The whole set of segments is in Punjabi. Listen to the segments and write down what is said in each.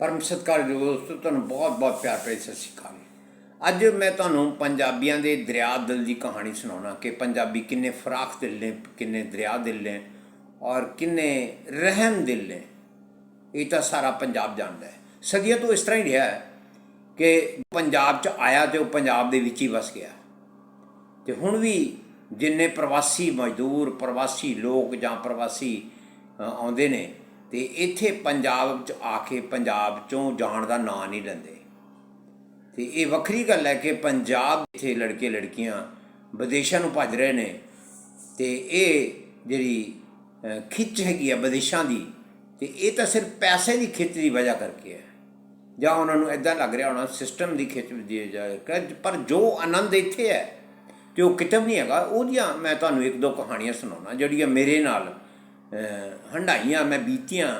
ਪਰਮ ਸਤਿਕਾਰਯੋਗ ਦੋਸਤੋ, ਤੁਹਾਨੂੰ ਬਹੁਤ ਬਹੁਤ ਪਿਆਰ ਭਰੀ ਸਤਿ ਸ਼੍ਰੀ ਅਕਾਲ। ਅੱਜ ਮੈਂ ਤੁਹਾਨੂੰ ਪੰਜਾਬੀਆਂ ਦੇ ਦਰਿਆ ਦਿਲ ਦੀ ਕਹਾਣੀ ਸੁਣਾਉਣਾ ਕਿ ਪੰਜਾਬੀ ਕਿੰਨੇ ਫਰਾਖ ਦਿਲ ਨੇ, ਕਿੰਨੇ ਦਰਿਆ ਦਿਲ ਨੇ ਔਰ ਕਿੰਨੇ ਰਹਿਮ ਦਿਲ ਨੇ। ਇਹ ਤਾਂ ਸਾਰਾ ਪੰਜਾਬ ਜਾਣਦਾ ਹੈ। ਸਦੀਆਂ ਤੋਂ ਇਸ ਤਰ੍ਹਾਂ ਹੀ ਰਿਹਾ ਹੈ ਕਿ ਪੰਜਾਬ 'ਚ ਆਇਆ ਤੇ ਉਹ ਪੰਜਾਬ ਦੇ ਵਿੱਚ ਹੀ ਵਸ ਗਿਆ। ਤੇ ਹੁਣ ਵੀ ਜਿੰਨੇ ਪ੍ਰਵਾਸੀ ਮਜ਼ਦੂਰ, ਪ੍ਰਵਾਸੀ ਲੋਕ ਜਾਂ ਪ੍ਰਵਾਸੀ ਆਉਂਦੇ ਨੇ ਤੇ ਇੱਥੇ ਪੰਜਾਬ 'ਚ ਆ ਕੇ ਪੰਜਾਬ 'ਚੋਂ ਜਾਣ ਦਾ ਨਾਂ ਨਹੀਂ ਲੈਂਦੇ। ਤੇ ਇਹ ਵੱਖਰੀ ਗੱਲ ਹੈ ਕਿ ਪੰਜਾਬ ਇੱਥੇ ਲੜਕੇ ਲੜਕੀਆਂ ਵਿਦੇਸ਼ਾਂ ਨੂੰ ਭੱਜ ਰਹੇ ਨੇ ਤੇ ਇਹ ਜਿਹੜੀ ਖਿੱਚ ਹੈਗੀ ਆ ਵਿਦੇਸ਼ਾਂ ਦੀ, ਤੇ ਇਹ ਤਾਂ ਸਿਰਫ ਪੈਸੇ ਦੀ ਖਿੱਚ ਦੀ ਵਜ੍ਹਾ ਕਰਕੇ ਹੈ। ਜਾਂ ਉਹਨਾਂ ਨੂੰ ਇਦਾਂ ਲੱਗ ਰਿਹਾ ਹੋਣਾ ਸਿਸਟਮ ਦੀ ਖਿੱਚ ਦੀ ਜਾਏ ਪਰ ਜੋ ਆਨੰਦ ਇੱਥੇ ਹੈ, ਤੇ ਉਹ ਕਿਤੇ ਨਹੀਂ ਹੈਗਾ। ਉਹਦੀਆਂ ਮੈਂ ਤੁਹਾਨੂੰ ਇੱਕ ਦੋ ਕਹਾਣੀਆਂ ਸੁਣਾਉਣਾ ਜਿਹੜੀਆਂ ਮੇਰੇ ਨਾਲ ਹੰਡਾਈਆਂ ਮੈਂ ਬੀਤੀਆਂ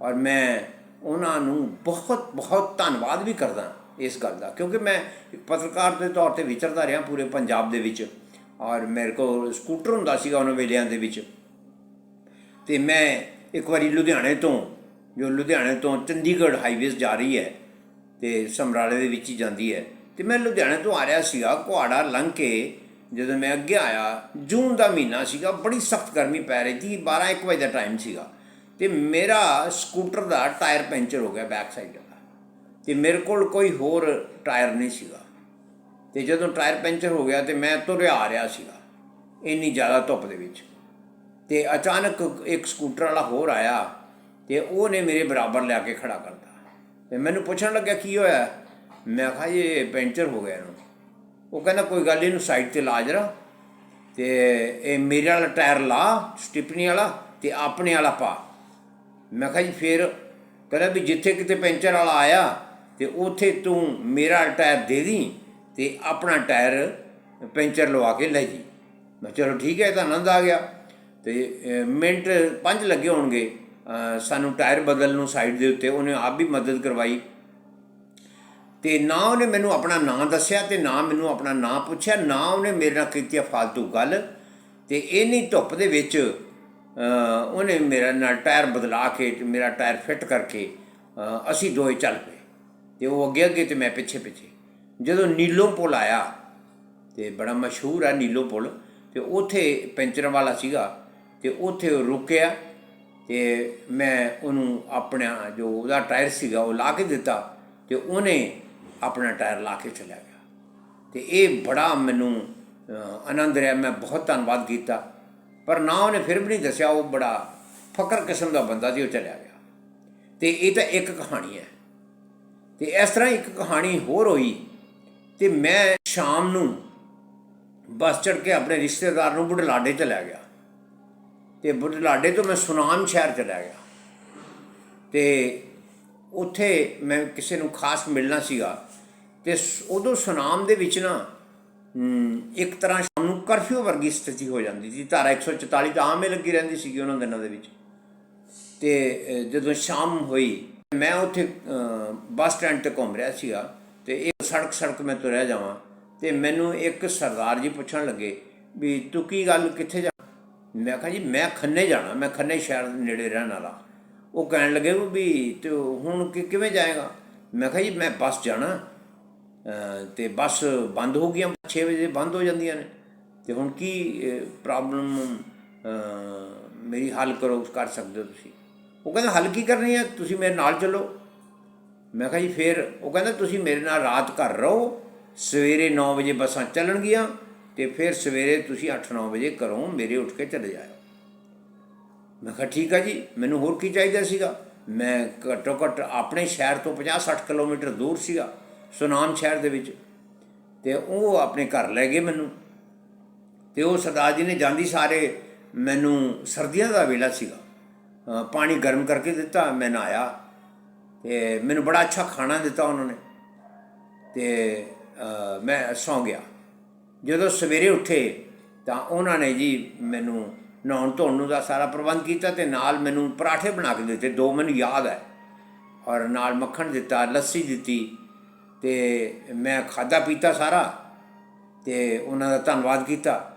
ਔਰ ਮੈਂ ਉਹਨਾਂ ਨੂੰ ਬਹੁਤ ਬਹੁਤ ਧੰਨਵਾਦ ਵੀ ਕਰਦਾ ਇਸ ਗੱਲ ਦਾ, ਕਿਉਂਕਿ ਮੈਂ ਪੱਤਰਕਾਰ ਦੇ ਤੌਰ ਤੇ ਵਿਚਰਦਾ ਰਿਹਾ ਪੂਰੇ ਪੰਜਾਬ ਦੇ ਵਿੱਚ ਔਰ ਮੇਰੇ ਕੋਲ ਸਕੂਟਰ ਹੁੰਦਾ ਸੀਗਾ ਉਹਨਾਂ ਵੇਲਿਆਂ ਦੇ ਵਿੱਚ। ਤੇ ਮੈਂ ਇੱਕ ਵਾਰੀ ਲੁਧਿਆਣੇ ਤੋਂ, ਜੋ ਲੁਧਿਆਣੇ ਤੋਂ ਚੰਡੀਗੜ੍ਹ ਹਾਈਵੇਜ਼ ਜਾ ਰਹੀ ਹੈ ਤੇ ਸਮਰਾਲੇ ਦੇ ਵਿੱਚ ਹੀ ਜਾਂਦੀ ਹੈ, ਤੇ ਮੈਂ ਲੁਧਿਆਣੇ ਤੋਂ ਆ ਰਿਹਾ ਸੀਗਾ, ਕੁਹਾੜਾ ਲੰਘ ਕੇ ਜਦੋਂ ਮੈਂ ਅੱਗੇ ਆਇਆ, ਜੂਨ ਦਾ ਮਹੀਨਾ ਸੀਗਾ, ਬੜੀ ਸਖਤ ਗਰਮੀ ਪੈ ਰਹੀ ਸੀ 12 1 ਵਜੇ ਦਾ ਟਾਈਮ ਸੀਗਾ। ਤੇ ਮੇਰਾ ਸਕੂਟਰ ਦਾ ਟਾਇਰ ਪੈਂਚਰ ਹੋ ਗਿਆ ਬੈਕ ਸਾਈਡ ਦਾ। ਤੇ ਮੇਰੇ ਕੋਲ ਕੋਈ ਹੋਰ ਟਾਇਰ ਨਹੀਂ ਸੀਗਾ। ਤੇ ਜਦੋਂ ਟਾਇਰ ਪੈਂਚਰ ਹੋ ਗਿਆ ਤੇ ਮੈਂ ਤੁਰਿਆ ਆ ਰਿਹਾ ਸੀਗਾ, ਇੰਨੀ ਜ਼ਿਆਦਾ ਧੁੱਪ ਦੇ ਵਿੱਚ। ਤੇ ਅਚਾਨਕ ਇੱਕ ਸਕੂਟਰ ਵਾਲਾ ਹੋਰ ਆਇਆ ਤੇ ਉਹਨੇ ਮੇਰੇ ਬਰਾਬਰ ਲਿਆ ਕੇ ਖੜਾ ਕਰਤਾ। ਤੇ ਮੈਨੂੰ ਪੁੱਛਣ ਲੱਗਿਆ, ਕੀ ਹੋਇਆ? ਮੈਂ ਕਿਹਾ, ਇਹ ਪੈਂਚਰ ਹੋ ਗਿਆ ਇਹਨੂੰ। ਉਹ ਕਹਿੰਦਾ ਕੋਈ ਗੱਲ ਨੀ, ਇਹਨੂੰ ਸਾਈਡ ਤੇ ਲਾ ਜਰਾ। ਤੇ ਇਹ ਮੇਰੇ ਵਾਲਾ ਟਾਇਰ ਲਾ ਸਟਿਪਨੀ ਵਾਲਾ ਤੇ ਆਪਣੇ ਵਾਲਾ ਪਾ। ਮੈਂ ਕਿਹਾ ਜੀ ਫੇਰ ਕਹਿੰਦਾ ਵੀ ਜਿੱਥੇ ਕਿਤੇ ਪੈਂਚਰ ਵਾਲਾ ਆਇਆ ਤੇ ਉੱਥੇ ਤੂੰ ਮੇਰਾ ਟਾਇਰ ਦੇ ਦੀ ਤੇ ਆਪਣਾ ਟਾਇਰ ਪੈਂਚਰ ਲਵਾ ਕੇ ਲੈ ਜੀ। ਮੈਂ ਕਿਹਾ ਚਲੋ ਠੀਕ ਹੈ ਇਹ ਤਾਂ ਆਨੰਦ ਆ ਗਿਆ। ਤੇ ਮਿੰਟ ਪੰਜ ਲੱਗੇ ਹੋਣਗੇ। ਸਾਨੂੰ ਟਾਇਰ ਬਦਲਣ ਨੂੰ ਸਾਈਡ ਦੇ ਉੱਤੇ ਉਹਨੇ ਆਪ ਵੀ ਮਦਦ ਕਰਵਾਈ। ਤੇ ਨਾ ਉਹਨੇ ਮੈਨੂੰ ਆਪਣਾ ਨਾਂ ਦੱਸਿਆ ਤੇ ਨਾ ਮੈਨੂੰ ਆਪਣਾ ਨਾਂ ਪੁੱਛਿਆ, ਨਾ ਉਹਨੇ ਮੇਰੇ ਨਾਲ ਕੀਤੀ ਆ ਫालतू ਗੱਲ ਤੇ ਇੰਨੀ ਧੁੱਪ ਦੇ ਵਿੱਚ ਉਹਨੇ ਮੇਰਾ ਨਾਲ ਟਾਇਰ ਬਦਲਾ ਕੇ ਮੇਰਾ ਟਾਇਰ ਫਿੱਟ ਕਰਕੇ ਅਸੀਂ ਦੋਏ ਚੱਲ ਪਏ ਤੇ ਉਹ ਅੱਗੇ ਅੱਗੇ ਤੇ ਮੈਂ ਪਿੱਛੇ ਪਿੱਛੇ। ਜਦੋਂ ਨੀਲੋਂ ਪੁਲ ਆਇਆ ਤੇ ਬੜਾ ਮਸ਼ਹੂਰ ਆ ਨੀਲੋ ਪੁਲ ਤੇ ਉੱਥੇ ਪੈਂਚਰ ਵਾਲਾ ਸੀਗਾ ਤੇ ਉੱਥੇ ਉਹ ਰੁਕਿਆ ਤੇ ਮੈਂ ਉਹਨੂੰ ਆਪਣਾ ਜੋ ਉਹਦਾ ਟਾਇਰ ਸੀਗਾ ਉਹ ਲਾ ਕੇ ਦਿੱਤਾ ਤੇ ਉਹਨੇ ਆਪਣਾ ਟਾਇਰ ਲਾ ਕੇ ਚਲਾ ਗਿਆ। ਤੇ ਇਹ ਬੜਾ ਮੈਨੂੰ ਆਨੰਦ ਰਿਹਾ। ਮੈਂ ਬਹੁਤ ਧੰਨਵਾਦ ਕੀਤਾ। ਪਰ ਨਾ ਉਹਨੇ ਫਿਰ ਵੀ ਨਹੀਂ ਦੱਸਿਆ, ਉਹ ਬੜਾ ਫਕਰ ਕਿਸਮ ਦਾ ਬੰਦਾ ਸੀ, ਉਹ ਚਲਿਆ ਗਿਆ। ਤੇ ਇਹ ਤਾਂ ਇੱਕ ਕਹਾਣੀ ਹੈ। ਤੇ ਇਸ ਤਰ੍ਹਾਂ ਇੱਕ ਕਹਾਣੀ ਹੋਰ ਹੋਈ ਤੇ ਮੈਂ ਸ਼ਾਮ ਨੂੰ ਬੱਸ ਚੜ੍ਹ ਕੇ ਆਪਣੇ ਰਿਸ਼ਤੇਦਾਰ ਨੂੰ ਬੁਢਲਾਡੇ ਚਲਾ ਗਿਆ। ਤੇ ਬੁਢਲਾਡੇ ਤੋਂ ਮੈਂ ਸੁਨਾਮ ਸ਼ਹਿਰ ਚਲਾ ਗਿਆ। ਤੇ ਉੱਥੇ ਮੈਂ ਕਿਸੇ ਨੂੰ ਖਾਸ ਮਿਲਣਾ ਸੀਗਾ ਤੇ ਸ- ਉਦੋਂ ਸੁਨਾਮ ਦੇ ਵਿੱਚ ਨਾ ਇੱਕ ਤਰ੍ਹਾਂ ਸ਼ਾਮ ਨੂੰ ਕਰਫਿਊ ਵਰਗੀ ਸਥਿਤੀ ਹੋ ਜਾਂਦੀ ਸੀ। ਧਾਰਾ 144 ਤਾਂ ਆਮ ਹੀ ਲੱਗੀ ਰਹਿੰਦੀ ਸੀਗੀ ਉਹਨਾਂ ਦਿਨਾਂ ਦੇ ਵਿੱਚ। ਤੇ ਜਦੋਂ ਸ਼ਾਮ ਹੋਈ, ਮੈਂ ਉੱਥੇ ਬੱਸ ਸਟੈਂਡ ਤੇ ਘੁੰਮ ਰਿਹਾ ਸੀਗਾ ਤੇ ਇਹ ਸੜਕ ਸੜਕ ਮੈਂ ਤੁਰਿਆ ਜਾਵਾਂ ਤੇ ਮੈਨੂੰ ਇੱਕ ਸਰਦਾਰ ਜੀ ਪੁੱਛਣ ਲੱਗੇ ਵੀ ਤੂੰ ਕੀ ਗੱਲ ਕਿੱਥੇ ਜਾ ਮੈਂ ਕਿਹਾ ਜੀ ਮੈਂ ਖੰਨੇ ਜਾਣਾ, ਮੈਂ ਖੰਨੇ ਸ਼ਹਿਰ ਦੇ ਨੇੜੇ ਰਹਿਣ ਵਾਲਾ। ਉਹ ਕਹਿਣ ਲੱਗੇ ਵੀ ਤੂੰ ਹੁਣ ਕਿ- ਕਿਵੇਂ ਜਾਏਗਾ? ਮੈਂ ਕਿਹਾ ਜੀ ਮੈਂ ਬੱਸ ਜਾਣਾ। ਅ, ਤੇ ਬੱਸ ਬੰਦ ਹੋ ਗਈਆਂ 6 ਵਜੇ ਬੰਦ ਹੋ ਜਾਂਦੀਆਂ ਨੇ। ਤੇ ਹੁਣ ਕੀ ਪ੍ਰੋਬਲਮ ਮੇਰੀ ਹੱਲ ਕਰੋ ਕਰ ਸਕਦੇ ਹੋ ਤੁਸੀਂ। ਉਹ ਕਹਿੰਦਾ ਹੱਲ ਕੀ ਕਰਨੀ ਹੈ ਤੁਸੀਂ ਮੇਰੇ ਨਾਲ ਚੱਲੋ। ਮੈਂ ਕਿਹਾ ਜੀ ਫੇਰ ਉਹ ਕਹਿੰਦਾ ਤੁਸੀਂ ਮੇਰੇ ਨਾਲ ਰਾਤ ਘਰ ਰਹੋ। ਸਵੇਰੇ 9 ਵਜੇ ਬੱਸਾਂ ਚੱਲਣਗੀਆਂ ਤੇ ਫਿਰ ਸਵੇਰੇ ਤੁਸੀਂ 8-9 ਵਜੇ ਘਰੋਂ ਮੇਰੇ ਉੱਠ ਕੇ ਚਲੇ ਜਾਇਓ। ਮੈਂ ਕਿਹਾ, ਠੀਕ ਆ ਜੀ, ਮੈਨੂੰ ਹੋਰ ਕੀ ਚਾਹੀਦਾ ਸੀਗਾ? ਮੈਂ ਘੱਟੋ ਘੱਟ ਆਪਣੇ ਸ਼ਹਿਰ ਤੋਂ 50-60 ਕਿਲੋਮੀਟਰ ਦੂਰ ਸੀਗਾ, ਸੁਨਾਮ ਸ਼ਹਿਰ ਦੇ ਵਿੱਚ। ਤੇ ਉਹ ਆਪਣੇ ਘਰ ਲੈ ਗਏ ਮੈਨੂੰ। ਤੇ ਉਹ ਸਰਦਾਰ ਜੀ ਨੇ ਜਾਂਦੀ ਸਾਰੇ ਮੈਨੂੰ ਸਰਦੀਆਂ ਦਾ ਵੇਲਾ ਸੀਗਾ। ਪਾਣੀ ਗਰਮ ਕਰਕੇ ਦਿੱਤਾ, ਮੈਂ ਨਹਾਇਆ। ਤੇ ਮੈਨੂੰ ਬੜਾ ਅੱਛਾ ਖਾਣਾ ਦਿੱਤਾ ਉਹਨਾਂ ਨੇ। ਤੇ ਮੈਂ ਸੌਂ ਗਿਆ। ਜਦੋਂ ਸਵੇਰੇ ਉੱਠੇ ਤਾਂ ਉਹਨਾਂ ਨੇ ਜੀ ਮੈਨੂੰ ਨਹਾਉਣ ਧੋਣ ਨੂੰ ਦਾ ਸਾਰਾ ਪ੍ਰਬੰਧ ਕੀਤਾ ਤੇ ਨਾਲ ਮੈਨੂੰ ਪਰਾਠੇ ਬਣਾ ਕੇ ਦਿੱਤੇ, ਦੋ ਮੈਨੂੰ ਯਾਦ ਹੈ। ਔਰ ਨਾਲ ਮੱਖਣ ਦਿੱਤਾ, ਲੱਸੀ ਦਿੱਤੀ ਤੇ ਮੈਂ ਖਾਦਾ ਪੀਤਾ ਸਾਰਾ ਤੇ ਉਹਨਾਂ ਦਾ ਧੰਨਵਾਦ ਕੀਤਾ।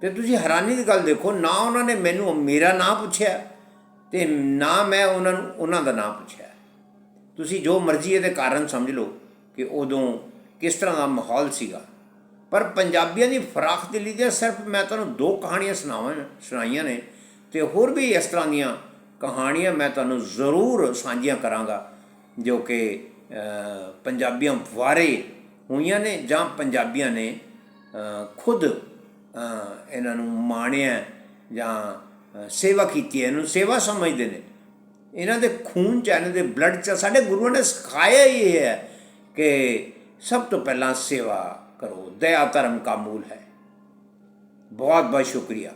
ਤੇ ਤੁਸੀਂ ਹੈਰਾਨੀ ਦੀ ਗੱਲ ਦੇਖੋ, ਨਾ ਉਹਨਾਂ ਨੇ ਮੈਨੂੰ ਮੇਰਾ ਨਾਂ ਪੁੱਛਿਆ ਤੇ ਨਾ ਮੈਂ ਉਹਨਾਂ ਨੂੰ ਉਹਨਾਂ ਦਾ ਨਾਂ ਪੁੱਛਿਆ। ਤੁਸੀਂ ਜੋ ਮਰਜ਼ੀ ਇਹਦੇ ਕਾਰਨ ਸਮਝ ਲਓ ਕਿ ਉਦੋਂ ਕਿਸ ਤਰ੍ਹਾਂ ਦਾ ਮਾਹੌਲ ਸੀਗਾ। ਪਰ ਪੰਜਾਬੀਆਂ ਦੀ ਫਰਾਖ ਦਿਲੀ ਦੀਆਂ ਸਿਰਫ ਮੈਂ ਤੁਹਾਨੂੰ ਦੋ ਕਹਾਣੀਆਂ ਸੁਣਾਵਾਂ, ਸੁਣਾਈਆਂ ਨੇ ਤੇ ਹੋਰ ਵੀ ਇਸ ਤਰ੍ਹਾਂ ਦੀਆਂ ਕਹਾਣੀਆਂ ਮੈਂ ਤੁਹਾਨੂੰ ਜ਼ਰੂਰ ਸਾਂਝੀਆਂ ਕਰਾਂਗਾ, ਜੋ ਕਿ ਪੰਜਾਬੀਆਂ ਵਾਰੇ ਹੋਈਆਂ ਨੇ ਜਾਂ ਪੰਜਾਬੀਆਂ ਨੇ ਖੁਦ ਇਹਨਾਂ ਨੂੰ ਮਾਣਿਆ ਜਾਂ ਸੇਵਾ ਕੀਤੀ ਹੈ, ਇਹਨੂੰ ਸੇਵਾ ਸਮਝਦੇ ਨੇ। ਇਹਨਾਂ ਦੇ ਖੂਨ ਚ, ਇਹਨਾਂ ਦੇ ਬਲੱਡ ਚ, ਸਾਡੇ ਗੁਰੂਆਂ ਨੇ ਸਿਖਾਇਆ ਹੀ ਇਹ ਹੈ ਕਿ ਸਭ ਤੋਂ ਪਹਿਲਾਂ ਸੇਵਾ ਕਰੋ। ਦਇਆ ਧਰਮ ਕਾ ਮੂਲ ਹੈ। ਬਹੁਤ ਬਹੁਤ ਸ਼ੁਕਰੀਆ।